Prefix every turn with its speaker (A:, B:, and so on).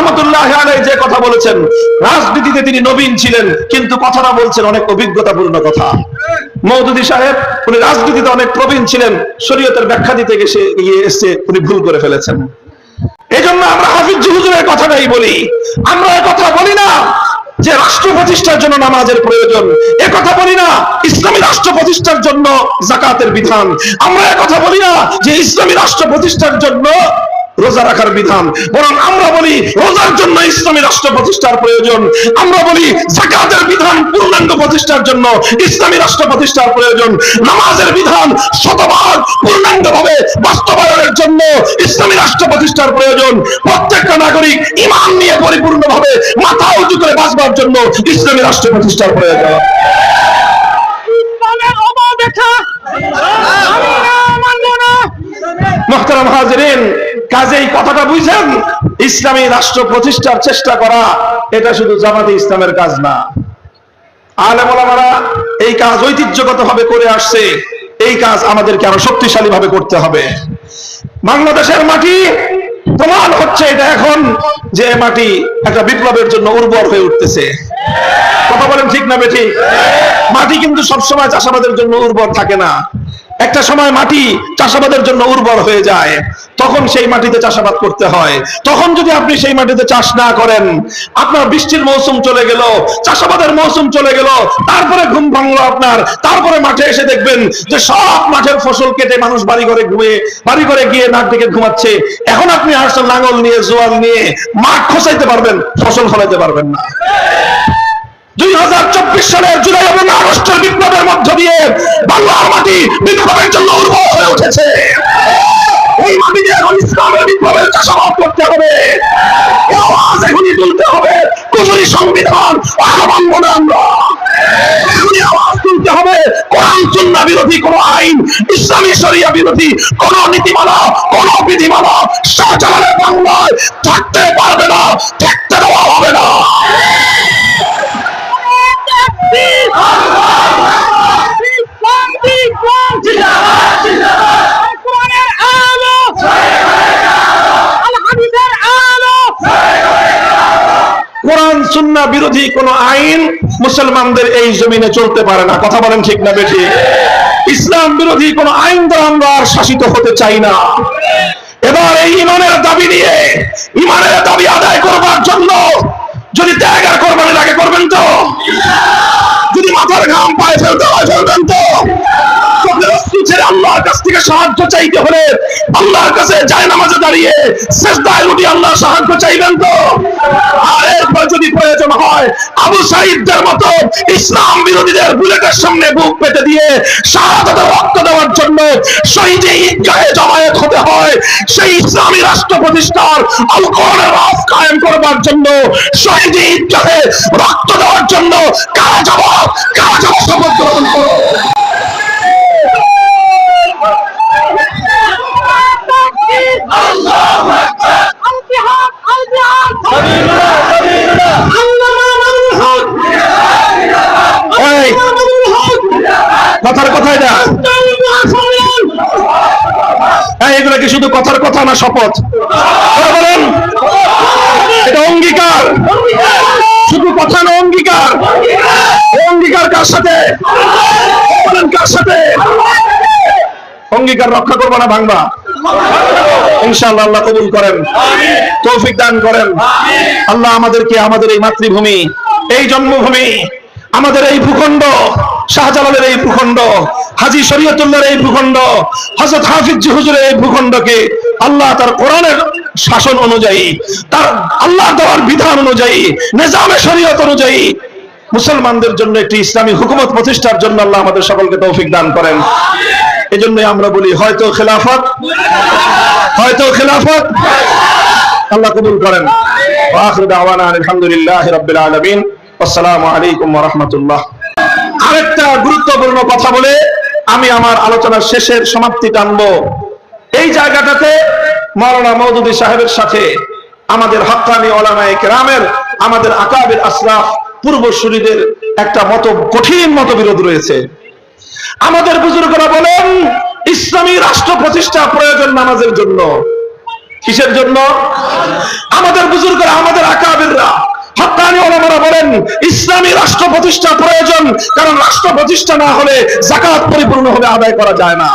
A: রহমতুল্লাহ যে কথা বলেছেন, রাজনীতিতে তিনি নবীন ছিলেন, কিন্তু কথাটা বলছেন অনেক অভিজ্ঞতাপূর্ণ কথা। মৌদুদি সাহেব, উনি রাজনীতিতে অনেক প্রবীণ ছিলেন, শরীয়তের ব্যাখ্যা দিতে গিয়ে এসে উনি ভুল করে ফেলেছেন। এই জন্য আমরা হাফিজ হুজুরের কথাটাই বলি। আমরা কথা বলি না যে রাষ্ট্র প্রতিষ্ঠার জন্য নামাজের প্রয়োজন। কথা বলি না ইসলামী রাষ্ট্র প্রতিষ্ঠার জন্য জাকাতের বিধান। আমরা কথা বলি না যে ইসলামী রাষ্ট্র প্রতিষ্ঠার জন্য রোজা রাখার বিধান। বরং আমরা বলি রোজার জন্য ইসলামী রাষ্ট্র প্রতিষ্ঠার প্রয়োজন। আমরা বলি জাকাতের বিধান পূর্ণাঙ্গ প্রতিষ্ঠার জন্য ইসলামী রাষ্ট্র প্রতিষ্ঠার প্রয়োজন। নামাজের বিধান শতভাগ পূর্ণাঙ্গ ভাবে বাস্তবায়নের জন্য ইসলামী রাষ্ট্র প্রতিষ্ঠার প্রয়োজন। প্রত্যেকটা নাগরিক ইমান নিয়ে পরিপূর্ণভাবে মাথা উঁচু করে বাঁচবার জন্য ইসলামী রাষ্ট্র প্রতিষ্ঠার প্রয়োজন।
B: ইসলামের অবব্যাখ্যা
A: কাজেই কথাটা বুঝছেন ইসলামী রাষ্ট্র প্রতিষ্ঠার চেষ্টা করা, এটা শুধু জামাতে ইসলামের কাজ না। আলেমারা এই কাজ ঐতিহ্যগত ভাবে করে আসছে, এই কাজ আমাদেরকে আরও শক্তিশালী ভাবে করতে হবে। বাংলাদেশের মাটি প্রমাণ হচ্ছে এটা এখন, যে মাটি একটা বিপ্লবের জন্য উর্বর হয়ে উঠতেছে। কথা বলেন ঠিক না বেঠিক? মাটি কিন্তু সবসময় চাষাবাদের জন্য উর্বর থাকে না। একটা সময় মাটি চাষাবাদের জন্য উর্বর হয়ে যায়। তখন সেই মাটিতে চাষাবাদ করতে হয়। তখন যদি আপনি সেই মাটিতে চাষ না করেন, আপনার বৃষ্টির মৌসুম চলে গেল, চাষাবাদের মৌসুম চলে গেল, তারপরে ঘুম ভাঙলো আপনার, তারপরে মাঠে এসে দেখবেন যে সব মাঠের ফসল কেটে মানুষ বাড়ি করে ঘুমিয়ে, বাড়ি করে গিয়ে নাক দিকে ঘুমাচ্ছে। এখন আপনি আসছেন লাঙল নিয়ে, জোয়াল নিয়ে মাঠ খসাইতে পারবেন, ফসল ফলাইতে পারবেন না। দুই হাজার চব্বিশ সালের জুলাই এবং আগস্টের বিপ্লবের মধ্য দিয়ে বাংলার মাটি বিপ্লবের জন্য উর্বর হয়ে উঠেছে। এই মাটিতে এখন ইসলামের বিপ্লবের চাষাবাদ করতে হবে। আওয়াজ এখনই তুলতে হবে। কুফরি সংবিধান আর মানব আমরা। এখনই আওয়াজ তুলতে হবে। কোরআন, সুন্নাহ বিরোধী কোন আইন, ইসলামী শরিয়া বিরোধী কোন নীতিমালা, কোন বিধিমালা, শাহজালালের বাংলায় থাকতে পারবে না, থাকতে দেওয়া হবে না
B: ইসলাম ইসলাম জিন্দাবাদ জিন্দাবাদ কোরআনের আলো আল হাদিসের আলো
A: সুন্নাহ বিরোধী কোন আইন মুসলমানদের এই জমিনে চলতে পারে না। কথা বলেন ঠিক না বেশি ইসলাম বিরোধী কোন আইন দ্বারা আমরা আর শাসিত হতে চাই না। এবার এই ইমানের দাবি নিয়ে, ইমানের দাবি আদায় করবার জন্য যদি সাহায্য চাইতে হলে আল্লাহর কাছে যায় নামাজে দাঁড়িয়ে শেষদায় উঠি আল্লাহ সাহায্য চাইবেন তো? আর এরপর যদি প্রয়োজন হয়, আবু সাইদদের মতো ইসলাম বিরোধীদের বুলেটের সামনে বুক পেতে দিয়ে শাহাদাতের রক্ত দেওয়ার জন্য শহীদে ঈদগাহে জমায়েত হতে হয়। সেই ইসলামী রাষ্ট্র প্রতিষ্ঠার আল রাজ কায়েম করবার জন্য, শহীদে ঈদগাহে রক্ত দেওয়ার জন্য কারা জবাব, কারা যাব শপথ গ্রহণ করো
B: আল জিহাদ আল জিহাদ আল্লাহ মামুনুল হক
A: এই
B: মামুনুল হক
A: কথার কথাই না এই এগুলো কি শুধু কথার কথা না শপথ। বলেন, এটা অঙ্গীকার। শুধু কথা না অঙ্গীকার। অঙ্গীকার কার সাথে? বলেন, কার সাথে? অঙ্গীকার রক্ষা করব না ভাঙবা। ইনশাআল্লাহ আল্লাহ কবুল করেন। তৌফিক দান করেন। আল্লাহ আমাদেরকে আমাদের এই মাতৃভূমি, এই জন্মভূমি, আমাদের এই ভূখণ্ড শাহজালালের এই ভূখণ্ড, হাজি শরীয়তুল্লাহর এই ভূখণ্ড, হযরত হাফিজ হুজুরের এই ভূখণ্ডকে আল্লাহ তার কোরআনের শাসন অনুযায়ী, তার আল্লাহ দেওয়ার বিধান অনুযায়ী, নিজামে শরীয়ত অনুযায়ী মুসলমানদের জন্য একটি ইসলামী হুকুমত প্রতিষ্ঠার জন্য আল্লাহ আমাদের সকলকে তৌফিক দান করেন। এজন্যই আমরা বলি, হয়তো খেলাফত? হয়তো খেলাফত? আল্লাহ কবুল করেন। আলহামদুলিল্লাহ আলামিন। আসসালামু আলাইকুম রাহমাতুল্লাহ। আরেকটা গুরুত্বপূর্ণ কথা বলে আমি আমার আলোচনার শেষের সমাপ্তি টানবো। এই জায়গাটাতে মাওলানা মওদুদী সাহেবের সাথে আমাদের হক্কানি ওলামায়ে রামের আমাদের আকাবির আসলাফ পূর্বসূরীদের একটা মত, কঠিন মতবিরোধ রয়েছে। আমাদের বুজুর্গরা বলেন, ইসলামী রাষ্ট্র প্রতিষ্ঠা প্রয়োজন নামাজের জন্য। কিসের জন্য? আমাদের বুজুর্গরা, আমাদের আকাবিররা। বলেন, ইসলামী রাষ্ট্র প্রতিষ্ঠা প্রয়োজন, কারণ রাষ্ট্র প্রতিষ্ঠা না হলে জাকাত পরিপূর্ণভাবে আদায় করা যায় না।